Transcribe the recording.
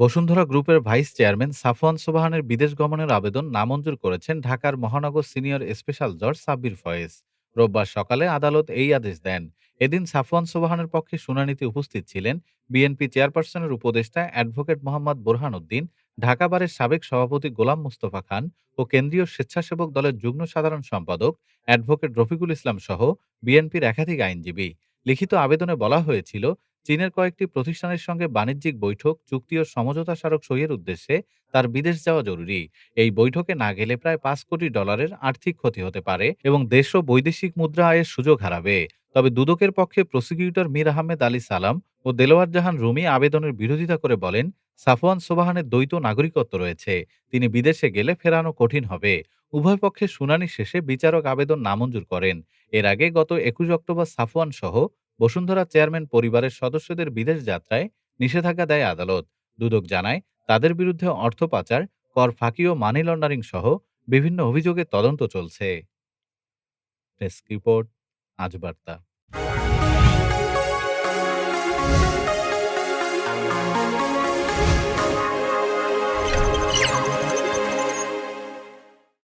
বসুন্ধরা গ্রুপের vice chairman Safwan সোবাহানের বিদেশ গমনের আবেদন নামঞ্জুর করেছেন ঢাকার মহানগর সিনিয়র স্পেশাল জজ সাব্বির ফয়েজ। রোববার সকালে আদালত এই আদেশ দেন। এদিন সাফওয়ান সোবাহানের পক্ষে শুনানিতে উপস্থিত ছিলেন বিএনপি চেয়ারপারসনের উপদেষ্টা অ্যাডভোকেট মোহাম্মদ বোরহান উদ্দিন ঢাকা বারের সাবেক সভাপতি গোলাম মুস্তফা খান ও কেন্দ্রীয় স্বেচ্ছাসেবক দলের যুগ্ম সাধারণ সম্পাদক অ্যাডভোকেট রফিকুল ইসলাম সহ বিএনপির একাধিক আইনজীবী। লিখিত আবেদনে বলা হয়েছিল চীনের কয়েকটি প্রতিষ্ঠানের সঙ্গে বাণিজ্যিক বৈঠক, চুক্তি ও সমঝোতা স্মারক সইয়ের উদ্দেশ্যে তার বিদেশ যাওয়া জরুরি। এই বৈঠকে না গেলে প্রায় পাঁচ কোটি ডলারের আর্থিক ক্ষতি হতে পারে এবং দেশ ও বৈদেশিক মুদ্রা আয়ের সুযোগ হারাবে। তবে দুদকের পক্ষে প্রসিকিউটর মীর আহমেদ আলী সালাম ও দেলোয়ার জাহান রুমি আবেদনের বিরোধিতা করে বলেন, সাফওয়ান সোবাহানের দ্বৈত নাগরিকত্ব রয়েছে, তিনি বিদেশে গেলে ফেরানো কঠিন হবে। উভয় পক্ষের শুনানি শেষে বিচারক আবেদন নামঞ্জুর করেন। এর আগে গত একুশ অক্টোবর সাফওয়ান সহ বসুন্ধরা চেয়ারম্যান পরিবারের সদস্যদের বিদেশ যাত্রায় নিষেধাজ্ঞা দেয় আদালত। দুদক জানায়, তাদের বিরুদ্ধে অর্থ পাচার, কর ফাঁকি ও মানি লন্ডারিং সহ বিভিন্ন অভিযোগে তদন্ত চলছে। ডেস্ক রিপোর্ট, আজ বার্তা।